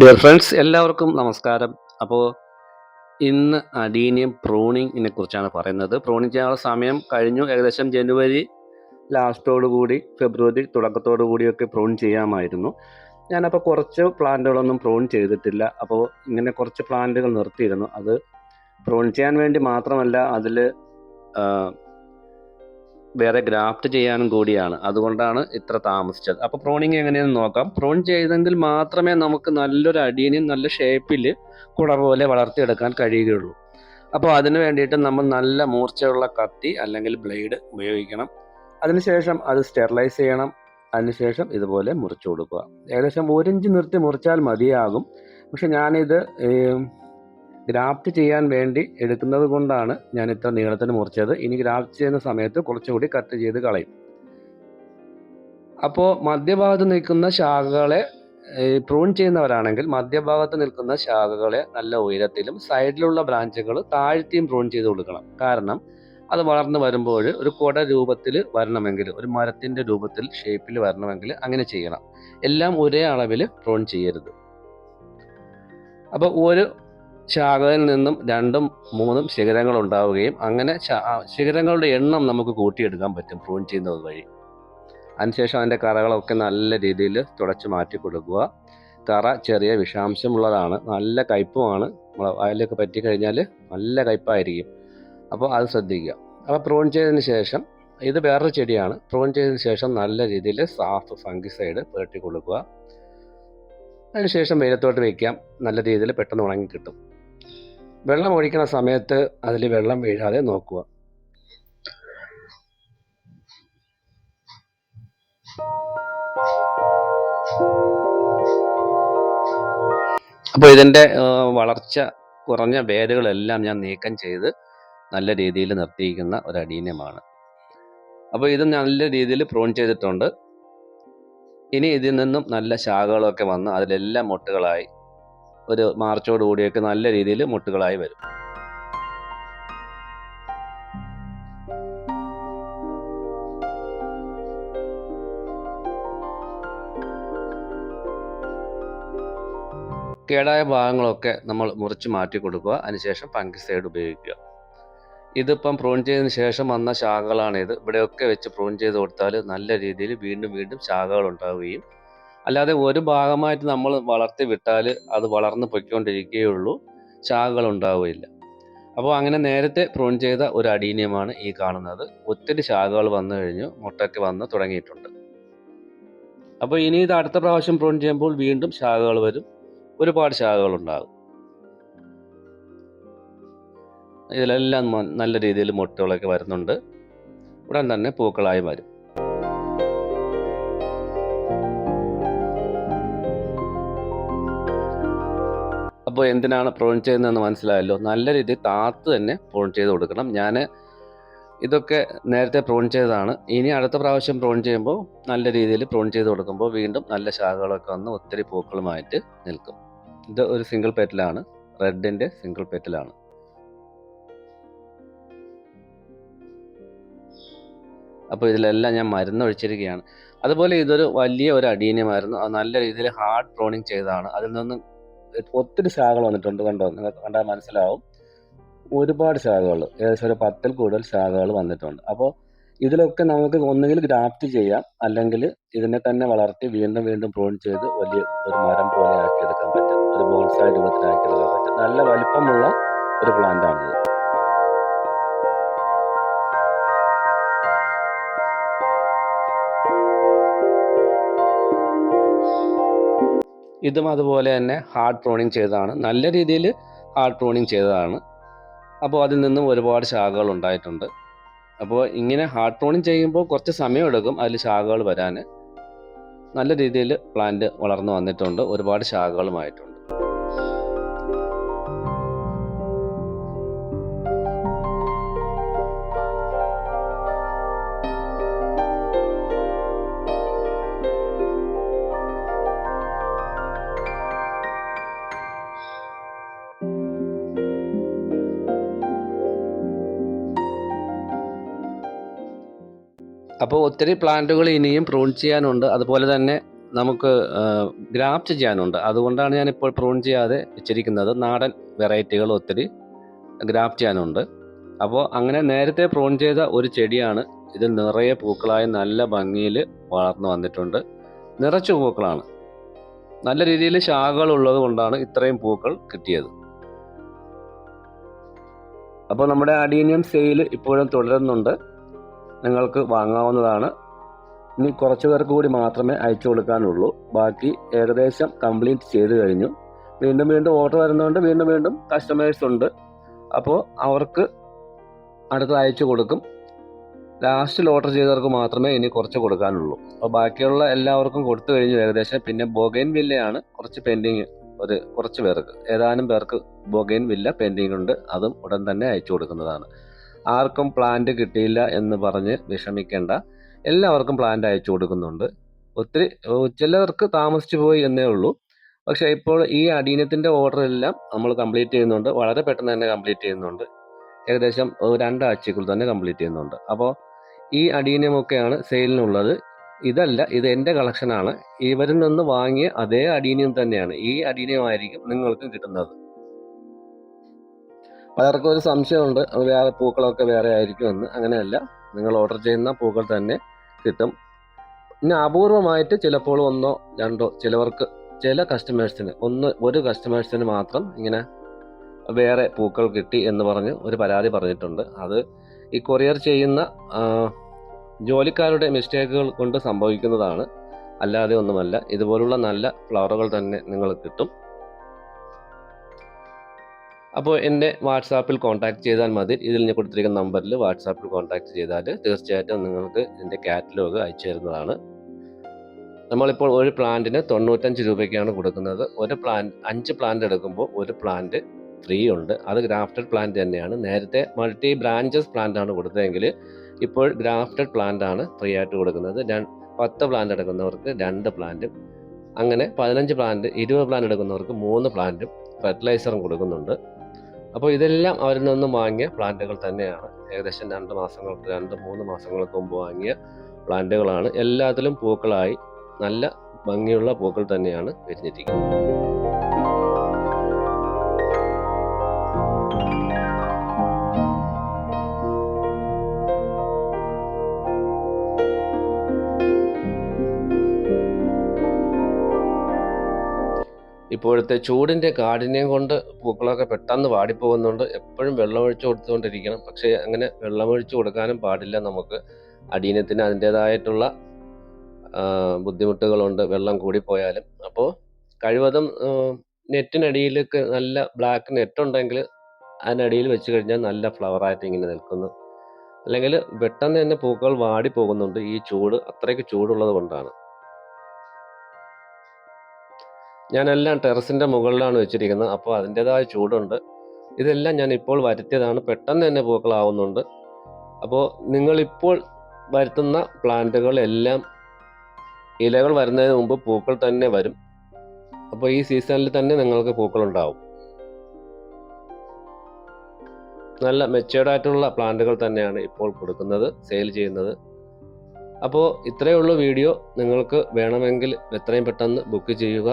Dear friends എല്ലാവർക്കും നമസ്കാരം. അപ്പോൾ ഇന്ന് അഡീനിയം പ്രൂണിങ്ങിനെ കുറിച്ചാണ് പറയുന്നത്. പ്രൂണിങ് ചെയ്യാനുള്ള സമയം കഴിഞ്ഞു. ഏകദേശം ജനുവരി കൂടി ഫെബ്രുവരി തുടക്കത്തോടു കൂടിയൊക്കെ പ്രൂൺ ചെയ്യാമായിരുന്നു. ഞാനപ്പോൾ കുറച്ച് പ്ലാന്റുകളൊന്നും പ്രൂൺ ചെയ്തിട്ടില്ല. അപ്പോൾ ഇങ്ങനെ കുറച്ച് പ്ലാന്റുകൾ നിർത്തിയിരുന്നു. അത് പ്രൂൺ ചെയ്യാൻ വേണ്ടി മാത്രമല്ല അതിൽ വേറെ ഗ്രാഫ്റ്റ് ചെയ്യാനും കൂടിയാണ്. അതുകൊണ്ടാണ് ഇത്ര താമസിച്ചത്. അപ്പോൾ പ്രോണിങ് എങ്ങനെയെന്ന് നോക്കാം. പ്രോൺ ചെയ്തെങ്കിൽ മാത്രമേ നമുക്ക് നല്ലൊരു അടിയനും നല്ല ഷേപ്പിൽ കുട പോലെ വളർത്തിയെടുക്കാൻ കഴിയുകയുള്ളൂ. അപ്പോൾ അതിന് വേണ്ടിയിട്ട് നമ്മൾ നല്ല മൂർച്ചയുള്ള കത്തി അല്ലെങ്കിൽ ബ്ലേഡ് ഉപയോഗിക്കണം. അതിനുശേഷം അത് സ്റ്റെറിലൈസ് ചെയ്യണം. അതിനുശേഷം ഇതുപോലെ മുറിച്ചു കൊടുക്കുക. ഏകദേശം ഇഞ്ച് നിർത്തി മുറിച്ചാൽ മതിയാകും. പക്ഷെ ഞാനിത് ഗ്രാഫ്റ്റ് ചെയ്യാൻ വേണ്ടി എടുക്കുന്നത് കൊണ്ടാണ് ഞാൻ ഇത്ര നീളത്തിന് മുറിച്ചത്. ഇനി ഗ്രാഫ്റ്റ് ചെയ്യുന്ന സമയത്ത് കുറച്ചുകൂടി കട്ട് ചെയ്ത് കളയും. അപ്പോൾ മധ്യഭാഗത്ത് നിൽക്കുന്ന ശാഖകളെ പ്രൂൺ ചെയ്യുന്നവരാണെങ്കിൽ മധ്യഭാഗത്ത് നിൽക്കുന്ന ശാഖകളെ നല്ല ഉയരത്തിലും സൈഡിലുള്ള ബ്രാഞ്ചുകൾ താഴ്ത്തിയും പ്രൂൺ ചെയ്ത് കൊടുക്കണം. കാരണം അത് വളർന്നു വരുമ്പോൾ ഒരു കുട രൂപത്തിൽ വരണമെങ്കിൽ ഒരു മരത്തിന്റെ രൂപത്തിൽ ഷേപ്പിൽ വരണമെങ്കിൽ അങ്ങനെ ചെയ്യണം. എല്ലാം ഒരേ അളവിൽ പ്രൂൺ ചെയ്യരുത്. അപ്പോൾ ഒരു ശാഖയിൽ നിന്നും രണ്ടും മൂന്നും ശിഖരങ്ങൾ ഉണ്ടാവുകയും അങ്ങനെ ശിഖരങ്ങളുടെ എണ്ണം നമുക്ക് കൂട്ടിയെടുക്കാൻ പറ്റും പ്രൂൺ ചെയ്യുന്നത് വഴി. അതിനുശേഷം അതിന്റെ കറകളൊക്കെ നല്ല രീതിയിൽ തുടച്ച് മാറ്റി കൊടുക്കുക. കറ ചെറിയ വിഷാംശമുള്ളതാണ്. നല്ല കയ്പുമാണ് പറ്റി പറ്റിക്കഴിഞ്ഞാൽ നല്ല കയ്പായിരിക്കും അപ്പോൾ അത് ശ്രദ്ധിക്കുക. അപ്പോൾ പ്രൂൺ ചെയ്തതിന് ശേഷം ഇത് വേറൊരു ചെടിയാണ്. പ്രൂൺ ചെയ്തതിന് ശേഷം നല്ല രീതിയിൽ സാഫ് ഫംഗിസൈഡ് പുരട്ടി കൊടുക്കുക. അതിനുശേഷം വെയിലത്തോട്ട് വയ്ക്കാം നല്ല രീതിയിൽ പെട്ടെന്ന് ഉണങ്ങി കിട്ടും വെള്ളം ഒഴിക്കുന്ന സമയത്ത് അതിൽ വെള്ളം വീഴാതെ നോക്കുക. അപ്പോൾ ഇതിന്റെ വളർച്ച കുറഞ്ഞ വേരുകളെല്ലാം ഞാൻ നീക്കം ചെയ്ത് നല്ല രീതിയിൽ നിർത്തിയിരിക്കുന്ന ഒരു അടീനമാണ് അപ്പോൾ ഇത് നല്ല രീതിയിൽ പ്രൂൺ ചെയ്തിട്ടുണ്ട്. ഇനി ഇതിൽ നിന്നും നല്ല ശാഖകളൊക്കെ വന്ന് അതിലെല്ലാം മുട്ടുകളായി ഒരു മാർച്ചോട് കൂടിയൊക്കെ നല്ല രീതിയിൽ മുട്ടുകളായി വരും. കേടായ ഭാഗങ്ങളൊക്കെ നമ്മൾ മുറിച്ച് മാറ്റി കൊടുക്കുക. അതിനുശേഷം ഫംഗിസൈഡ് ഉപയോഗിക്കുക. ഇതിപ്പം പ്രൂൺ ചെയ്തതിന് ശേഷം വന്ന ശാഖകളാണിത് ഇവിടെയൊക്കെ വെച്ച് പ്രൂൺ ചെയ്ത് കൊടുത്താൽ നല്ല രീതിയിൽ വീണ്ടും വീണ്ടും ശാഖകൾ ഉണ്ടാവുകയും അല്ലാതെ ഒരു ഭാഗമായിട്ട് നമ്മൾ വളർത്തി വിട്ടാൽ അത് വളർന്ന് പൊയ്ക്കൊണ്ടിരിക്കുകയുള്ളൂ. ശാഖകൾ ഉണ്ടാവുകയില്ല. അപ്പോൾ അങ്ങനെ നേരത്തെ പ്രൂൺ ചെയ്ത ഒരു അടീനിയമാണ് ഈ കാണുന്നത്. ഒത്തിരി ശാഖകൾ വന്നു കഴിഞ്ഞു മുട്ടയ്ക്ക് വന്ന് തുടങ്ങിയിട്ടുണ്ട്. അപ്പോൾ ഇനി ഇത് അടുത്ത പ്രാവശ്യം പ്രൂൺ ചെയ്യുമ്പോൾ വീണ്ടും ശാഖകൾ വരും. ഒരുപാട് ശാഖകൾ ഉണ്ടാകും. ഇതിലെല്ലാം നല്ല രീതിയിൽ മുട്ടകളൊക്കെ വരുന്നുണ്ട്. ഉടൻ തന്നെ പൂക്കളായി വരും. അപ്പോൾ എന്തിനാണ് പ്രോൺ ചെയ്യുന്നതെന്ന് മനസ്സിലായല്ലോ. നല്ല രീതിയിൽ താത്ത് തന്നെ പ്രോൺ ചെയ്ത് കൊടുക്കണം. ഞാൻ ഇതൊക്കെ നേരത്തെ പ്രോൺ ചെയ്തതാണ്. ഇനി അടുത്ത പ്രാവശ്യം പ്രോൺ ചെയ്യുമ്പോൾ നല്ല രീതിയിൽ പ്രോൺ ചെയ്ത് കൊടുക്കുമ്പോൾ വീണ്ടും നല്ല ശാഖകളൊക്കെ വന്ന് ഒത്തിരി പൂക്കളുമായിട്ട് നിൽക്കും. ഇത് ഒരു സിംഗിൾ പെറ്റലാണ് റെഡിന്റെ സിംഗിൾ പെറ്റലാണ് അപ്പോൾ ഇതിലെല്ലാം ഞാൻ മരുന്ന് ഒഴിച്ചിരിക്കുകയാണ്. അതുപോലെ ഇതൊരു വലിയ ഒരു അടീനമായിരുന്നു. നല്ല രീതിയിൽ ഹാർഡ് പ്രോണിങ് ചെയ്തതാണ്. അതിൽ നിന്ന് ഒത്തിരി ശാഖകൾ വന്നിട്ടുണ്ട് കണ്ടോ? കണ്ടാൽ മനസ്സിലാവും. ഒരുപാട് ശാഖകൾ ഏകദേശം ഒരു പത്തിൽ കൂടുതൽ ശാഖകൾ വന്നിട്ടുണ്ട്. അപ്പോൾ ഇതിലൊക്കെ നമുക്ക് ഒന്നുകിൽ ഗ്രാഫ്റ്റ് ചെയ്യാം അല്ലെങ്കിൽ ഇതിനെ തന്നെ വളർത്തി വീണ്ടും വീണ്ടും പ്രൂൺ ചെയ്ത് വലിയ ഒരു മരം പോലെ ആക്കിയെടുക്കാൻ പറ്റും. ഒരു ബോൺസായ രൂപത്തിലാക്കിയെടുക്കാൻ പറ്റും. നല്ല വലിപ്പമുള്ള ഒരു പ്ലാന്റ് ആണിത്. ഇതും അതുപോലെ തന്നെ ഹാർഡ് ട്രോണിങ് ചെയ്തതാണ്. നല്ല രീതിയിൽ ഹാർഡ് ട്രോണിങ് ചെയ്തതാണ്. അപ്പോൾ അതിൽ നിന്നും ഒരുപാട് ശാഖകൾ ഉണ്ടായിട്ടുണ്ട്. അപ്പോൾ ഇങ്ങനെ ഹാർഡ് ട്രോണിങ് ചെയ്യുമ്പോൾ കുറച്ച് സമയം എടുക്കും അതിൽ ശാഖകൾ വരാൻ. നല്ല രീതിയിൽ പ്ലാന്റ് വളർന്നു വന്നിട്ടുണ്ട്. ഒരുപാട് ശാഖകളുമായിട്ടുണ്ട്. അപ്പോൾ ഒത്തിരി പ്ലാന്റുകൾ ഇനിയും പ്രൂൺ ചെയ്യാനുണ്ട്. അതുപോലെ തന്നെ നമുക്ക് ഗ്രാഫ്റ്റ് ചെയ്യാനുണ്ട്. അതുകൊണ്ടാണ് ഞാനിപ്പോൾ പ്രൂൺ ചെയ്യാതെ വെച്ചിരിക്കുന്നത്. നാടൻ വെറൈറ്റികൾ ഒത്തിരി ഗ്രാഫ്റ്റ് ചെയ്യാനുണ്ട്. അപ്പോൾ അങ്ങനെ നേരത്തെ പ്രൂൺ ചെയ്ത ഒരു ചെടിയാണ്. ഇത് നിറയെ പൂക്കളായി നല്ല ഭംഗിയിൽ വളർന്നു വന്നിട്ടുണ്ട്. നിറച്ചു പൂക്കളാണ്. നല്ല രീതിയിൽ ശാഖകൾ ഉള്ളത് കൊണ്ടാണ് ഇത്രയും പൂക്കൾ കിട്ടിയത്. അപ്പോൾ നമ്മുടെ അഡീനിയം സെയിൽ ഇപ്പോഴും തുടരുന്നുണ്ട്. നിങ്ങൾക്ക് വാങ്ങാവുന്നതാണ്. ഇനി കുറച്ച് പേർക്ക് കൂടി മാത്രമേ അയച്ചു കൊടുക്കാനുള്ളൂ. ബാക്കി ഏകദേശം കംപ്ലീറ്റ് ചെയ്ത് കഴിഞ്ഞു. വീണ്ടും വീണ്ടും ഓർഡർ വരുന്നതുകൊണ്ട് വീണ്ടും വീണ്ടും കസ്റ്റമേഴ്സ് ഉണ്ട്. അപ്പോൾ അവർക്ക് അടുത്ത് അയച്ചു കൊടുക്കും. ലാസ്റ്റിൽ ഓർഡർ ചെയ്തവർക്ക് മാത്രമേ ഇനി കുറച്ച് കൊടുക്കാനുള്ളൂ. അപ്പോൾ ബാക്കിയുള്ള എല്ലാവർക്കും കൊടുത്തു കഴിഞ്ഞു ഏകദേശം. പിന്നെ ബൊഗൈൻ വില്ലയാണ് കുറച്ച് പെൻഡിങ് ഒരു കുറച്ച് പേർക്ക്. ഏതാനും പേർക്ക് ബൊഗൈൻ വില്ല പെൻഡിങ് ഉണ്ട്. അതും ഉടൻ തന്നെ അയച്ചു കൊടുക്കുന്നതാണ്. ആർക്കും പ്ലാന്റ് കിട്ടിയില്ല എന്ന് പറഞ്ഞ് വിഷമിക്കേണ്ട. എല്ലാവർക്കും പ്ലാന്റ് അയച്ചു കൊടുക്കുന്നുണ്ട്. ഒത്തിരി ചിലവർക്ക് താമസിച്ചു പോയി എന്നേ ഉള്ളൂ. പക്ഷെ ഇപ്പോൾ ഈ അടീനത്തിന്റെ ഓർഡർ എല്ലാം നമ്മൾ കംപ്ലീറ്റ് ചെയ്യുന്നുണ്ട്. വളരെ പെട്ടെന്ന് തന്നെ കംപ്ലീറ്റ് ചെയ്യുന്നുണ്ട്. ഏകദേശം രണ്ടാഴ്ചക്കുള്ളിൽ തന്നെ കംപ്ലീറ്റ് ചെയ്യുന്നുണ്ട്. അപ്പോൾ ഈ അടീനിയമൊക്കെയാണ് സെയിലിനുള്ളത് ഇതല്ല ഇത് എന്റെ കളക്ഷനാണ് ഇവരിൽ നിന്ന് വാങ്ങിയ അതേ അടീനിയം തന്നെയാണ്. ഈ അടീനിയമായിരിക്കും നിങ്ങൾക്ക് കിട്ടുന്നത്. പലർക്കും ഒരു സംശയമുണ്ട്. വേറെ പൂക്കളൊക്കെ വേറെ ആയിരിക്കുമെന്ന്. അങ്ങനെയല്ല. നിങ്ങൾ ഓർഡർ ചെയ്യുന്ന പൂക്കൾ തന്നെ കിട്ടും. പിന്നെ അപൂർവമായിട്ട് ചിലപ്പോൾ ഒന്നോ രണ്ടോ ചിലവർക്ക് ചില കസ്റ്റമേഴ്സിന് ഒന്ന് ഒരു കസ്റ്റമേഴ്സിന് മാത്രം ഇങ്ങനെ വേറെ പൂക്കൾ കിട്ടി എന്ന് പറഞ്ഞ് ഒരു പരാതി പറഞ്ഞിട്ടുണ്ട്. അത് ഈ കൊറിയർ ചെയ്യുന്ന ജോലിക്കാരുടെ മിസ്റ്റേക്കുകൾ കൊണ്ട് സംഭവിക്കുന്നതാണ്. അല്ലാതെ ഒന്നുമല്ല. ഇതുപോലുള്ള നല്ല ഫ്ലവറുകൾ തന്നെ നിങ്ങൾ കിട്ടും. അപ്പോൾ എന്നെ വാട്സാപ്പിൽ കോൺടാക്ട് ചെയ്താൽ മതി. ഇതിൽ ഞാൻ കൊടുത്തിരിക്കുന്ന നമ്പറിൽ വാട്സാപ്പിൽ കോൺടാക്ട് ചെയ്താൽ തീർച്ചയായിട്ടും നിങ്ങൾക്ക് എന്റെ കാറ്റലോഗ് അയച്ചു തരുന്നതാണ്. നമ്മളിപ്പോൾ ഒരു പ്ലാന്റിന് തൊണ്ണൂറ്റഞ്ച് രൂപയ്ക്കാണ് കൊടുക്കുന്നത്. ഒരു പ്ലാന്റ് അഞ്ച് പ്ലാന്റ് എടുക്കുമ്പോൾ ഒരു പ്ലാന്റ് ഫ്രീ ഉണ്ട്. അത് ഗ്രാഫ്റ്റഡ് പ്ലാന്റ് തന്നെയാണ്. നേരത്തെ മൾട്ടി ബ്രാഞ്ചസ് പ്ലാന്റ് ആണ് കൊടുത്തതെങ്കിൽ ഇപ്പോൾ ഗ്രാഫ്റ്റഡ് പ്ലാന്റ് ആണ് ഫ്രീ ആയിട്ട് കൊടുക്കുന്നത്. പത്ത് പ്ലാന്റ് എടുക്കുന്നവർക്ക് രണ്ട് പ്ലാന്റും അങ്ങനെ പതിനഞ്ച് പ്ലാന്റ് ഇരുപത് പ്ലാന്റ് എടുക്കുന്നവർക്ക് മൂന്ന് പ്ലാന്റും ഫെർട്ടിലൈസറും കൊടുക്കുന്നുണ്ട്. അപ്പോൾ ഇതെല്ലാം അവരിൽ നിന്നും വാങ്ങിയ പ്ലാന്റുകൾ തന്നെയാണ്. ഏകദേശം രണ്ട് മാസങ്ങൾക്ക് രണ്ട് മൂന്ന് മാസങ്ങൾക്ക് മുമ്പ് വാങ്ങിയ പ്ലാന്റുകളാണ്. എല്ലാത്തിലും പൂക്കളായി നല്ല ഭംഗിയുള്ള പൂക്കൾ തന്നെയാണ് വിരിഞ്ഞിരിക്കുന്നത്. ഇപ്പോഴത്തെ ചൂടിന്റെ കാഠിന്യം കൊണ്ട് പൂക്കളൊക്കെ പെട്ടെന്ന് വാടിപ്പോകുന്നുണ്ട്. എപ്പോഴും വെള്ളമൊഴിച്ച് കൊടുത്തുകൊണ്ടിരിക്കണം. പക്ഷേ അങ്ങനെ വെള്ളമൊഴിച്ച് കൊടുക്കാനും പാടില്ല നമുക്ക്. അടീനത്തിന് അതിന്റേതായിട്ടുള്ള ബുദ്ധിമുട്ടുകളുണ്ട്. വെള്ളം കൂടിപ്പോയാലും. അപ്പോൾ കഴിവതും നെറ്റിനടിയിലേക്ക് നല്ല ബ്ലാക്ക് നെറ്റ് ഉണ്ടെങ്കിൽ അതിനടിയിൽ വെച്ച് കഴിഞ്ഞാൽ നല്ല ഫ്ലവറായിട്ട് ഇങ്ങനെ നിൽക്കുന്നു. അല്ലെങ്കിൽ പെട്ടെന്ന് തന്നെ പൂക്കൾ വാടി പോകുന്നുണ്ട് ഈ ചൂട് അത്രയ്ക്ക് ചൂടുള്ളത് കൊണ്ടാണ്. ഞാനെല്ലാം ടെറസിന്റെ മുകളിലാണ് വെച്ചിരിക്കുന്നത്. അപ്പോൾ അതിന്റേതായ ചൂടുണ്ട്. ഇതെല്ലാം ഞാൻ ഇപ്പോൾ വരുത്തിയതാണ്. പെട്ടെന്ന് തന്നെ പൂക്കളാവുന്നുണ്ട്. അപ്പോൾ നിങ്ങളിപ്പോൾ വരുത്തുന്ന പ്ലാന്റുകളെല്ലാം ഇലകൾ വരുന്നതിന് മുമ്പ് പൂക്കൾ തന്നെ വരും. അപ്പോൾ ഈ സീസണിൽ തന്നെ നിങ്ങൾക്ക് പൂക്കൾ ഉണ്ടാവും നല്ല മെച്ചേർഡ് ആയിട്ടുള്ള പ്ലാന്റുകൾ തന്നെയാണ് ഇപ്പോൾ കൊടുക്കുന്നത് സെയിൽ ചെയ്യുന്നത്. അപ്പോൾ ഇത്രയേ ഉള്ളൂ വീഡിയോ. നിങ്ങൾക്ക് വേണമെങ്കിൽ എത്രയും പെട്ടെന്ന് ബുക്ക് ചെയ്യുക.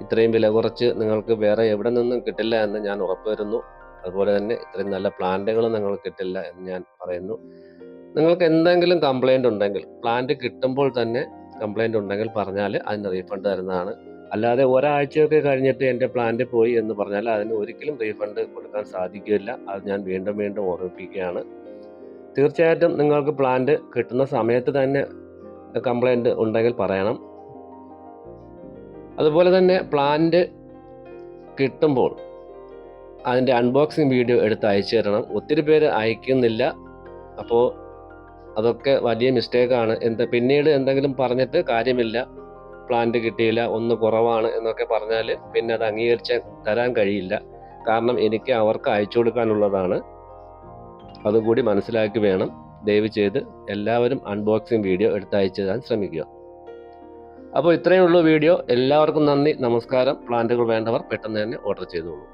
ഇത്രയും വില കുറച്ച് നിങ്ങൾക്ക് വേറെ എവിടെ നിന്നും കിട്ടില്ല എന്ന് ഞാൻ ഉറപ്പുവരുന്നു. അതുപോലെ തന്നെ ഇത്രയും നല്ല പ്ലാന്റുകൾ നിങ്ങൾക്ക് കിട്ടില്ല എന്ന് ഞാൻ പറയുന്നു. നിങ്ങൾക്ക് എന്തെങ്കിലും കംപ്ലൈന്റ് ഉണ്ടെങ്കിൽ പ്ലാന്റ് കിട്ടുമ്പോൾ തന്നെ കംപ്ലൈന്റ് ഉണ്ടെങ്കിൽ പറഞ്ഞാൽ അതിന് റീഫണ്ട് തരുന്നതാണ്. അല്ലാതെ ഒരാഴ്ചയൊക്കെ കഴിഞ്ഞിട്ട് എന്റെ പ്ലാന്റ് പോയി എന്ന് പറഞ്ഞാൽ അതിന് ഒരിക്കലും റീഫണ്ട് കൊടുക്കാൻ സാധിക്കില്ല. അത് ഞാൻ വീണ്ടും വീണ്ടും ഓർമ്മിപ്പിക്കുകയാണ്. തീർച്ചയായിട്ടും നിങ്ങൾക്ക് പ്ലാന്റ് കിട്ടുന്ന സമയത്ത് തന്നെ കംപ്ലൈന്റ് ഉണ്ടെങ്കിൽ പറയണം. അതുപോലെ തന്നെ പ്ലാന്റ് കിട്ടുമ്പോൾ അതിന്റെ അൺബോക്സിങ് വീഡിയോ എടുത്ത് അയച്ചു തരണം. ഒത്തിരി പേര് അയക്കുന്നില്ല. അപ്പോൾ അതൊക്കെ വലിയ മിസ്റ്റേക്കാണ് എന്താ പിന്നീട് എന്തെങ്കിലും പറഞ്ഞിട്ട് കാര്യമില്ല. പ്ലാന്റ് കിട്ടിയില്ല ഒന്ന് കുറവാണ് എന്നൊക്കെ പറഞ്ഞാൽ പിന്നെ അത് അംഗീകരിച്ച് തരാൻ കഴിയില്ല. കാരണം എനിക്ക് അവർക്ക് അയച്ചു കൊടുക്കാനുള്ളതാണ്. അതുകൂടി മനസ്സിലാക്കി വേണം. ദയവ് ചെയ്ത് എല്ലാവരും അൺബോക്സിങ് വീഡിയോ എടുത്ത് അയച്ചു തരാൻ ശ്രമിക്കുക. അപ്പോൾ ഇത്രയേ ഉള്ളൂ വീഡിയോ. എല്ലാവർക്കും നന്ദി. നമസ്കാരം. പ്ലാന്റുകൾ വേണ്ടവർ പെട്ടെന്ന് തന്നെ ഓർഡർ ചെയ്തോളൂ.